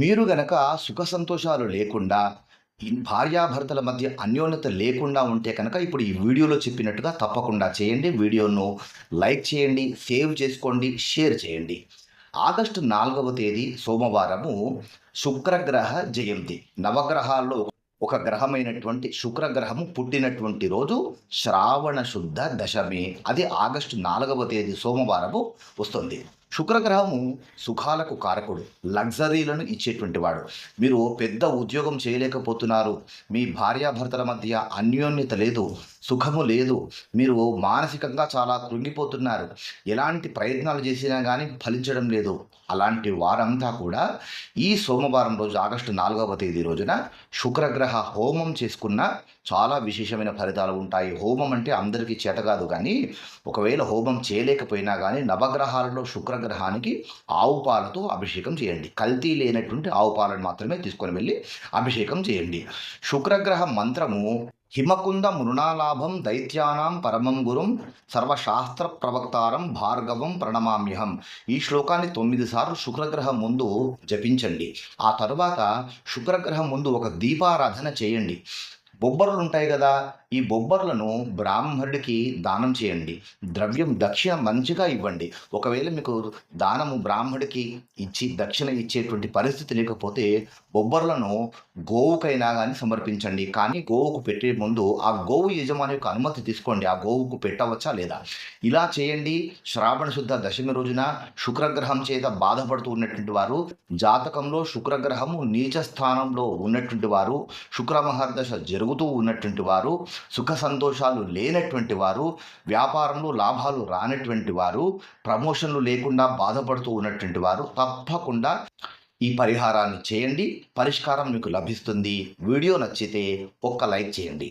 మీరు గనక సుఖ సంతోషాలు లేకుండా భార్యాభర్తల మధ్య అన్యోన్యత లేకుండా ఉంటే కనుక ఇప్పుడు ఈ వీడియోలో చెప్పినట్టుగా తప్పకుండా చేయండి. వీడియోను లైక్ చేయండి సేవ్ చేసుకోండి షేర్ చేయండి. ఆగస్టు నాలుగవ తేదీ సోమవారము శుక్రగ్రహ జయంతి. నవగ్రహాల్లో ఒక గ్రహమైనటువంటి శుక్రగ్రహము పుట్టినటువంటి రోజు శ్రావణ శుద్ధ దశమి. అది ఆగస్టు నాలుగవ తేదీ సోమవారము వస్తుంది. శుక్రగ్రహము సుఖాలకు కారకుడు లగ్జరీలను ఇచ్చేటువంటి వాడు. మీరు పెద్ద ఉద్యోగం చేయలేకపోతున్నారు. మీ భార్యాభర్తల మధ్య అన్యోన్యత లేదు సుఖము లేదు. మీరు మానసికంగా చాలా కృంగిపోతున్నారు. ఎలాంటి ప్రయత్నాలు చేసినా కానీ ఫలించడం లేదు. అలాంటి వారంతా కూడా ఈ సోమవారం రోజు ఆగస్టు నాలుగవ తేదీ రోజున శుక్రగ్రహ హోమం చేసుకున్న చాలా విశేషమైన ఫలితాలు ఉంటాయి. హోమం అంటే అందరికీ చేత కాదు కానీ ఒకవేళ హోమం చేయలేకపోయినా కానీ నవగ్రహాలలో శుక్ర శుక్రగ్రహానికి ఆవు పాలతో అభిషేకం చేయండి. కల్తీ లేనటువంటి ఆవు పాలను మాత్రమే తీసుకొని వెళ్ళి అభిషేకం చేయండి. శుక్రగ్రహ మంత్రము హిమకుంద మృణాలాభం దైత్యానాం పరమం గురుం సర్వశాస్త్ర ప్రవక్తారం భార్గవం ప్రణమామ్యహం. ఈ శ్లోకాన్ని తొమ్మిది సార్లు శుక్రగ్రహం ముందు జపించండి. ఆ తరువాత శుక్రగ్రహం ముందు ఒక దీపారాధన చేయండి. బొబ్బరులు ఉంటాయి కదా ఈ బొబ్బర్లను బ్రాహ్మణుడికి దానం చేయండి. ద్రవ్యం దక్షిణ మంచిగా ఇవ్వండి. ఒకవేళ మీకు దానము బ్రాహ్మడికి ఇచ్చి దక్షిణ ఇచ్చేటువంటి పరిస్థితి లేకపోతే బొబ్బర్లను గోవుకైనా కానీ సమర్పించండి. కానీ గోవుకు పెట్టే ముందు ఆ గోవు యజమాని యొక్క అనుమతి తీసుకోండి. ఆ గోవుకు పెట్టవచ్చా లేదా? ఇలా చేయండి. శ్రావణ శుద్ధ దశమి రోజున శుక్రగ్రహం చేత బాధపడుతూ ఉన్నటువంటి వారు జాతకంలో శుక్రగ్రహము నీచ స్థానంలో ఉన్నటువంటి వారు శుక్రమహర్దశ జరుగుతూ ఉన్నటువంటి వారు సుఖ సంతోషాలు లేనటువంటి వారు వ్యాపారంలో లాభాలు రానటువంటి వారు ప్రమోషన్లు లేకుండా బాధపడుతూ ఉన్నటువంటి వారు తప్పకుండా ఈ పరిహారాన్ని చేయండి పరిష్కారం మీకు లభిస్తుంది. వీడియో నచ్చితే ఒక్క లైక్ చేయండి.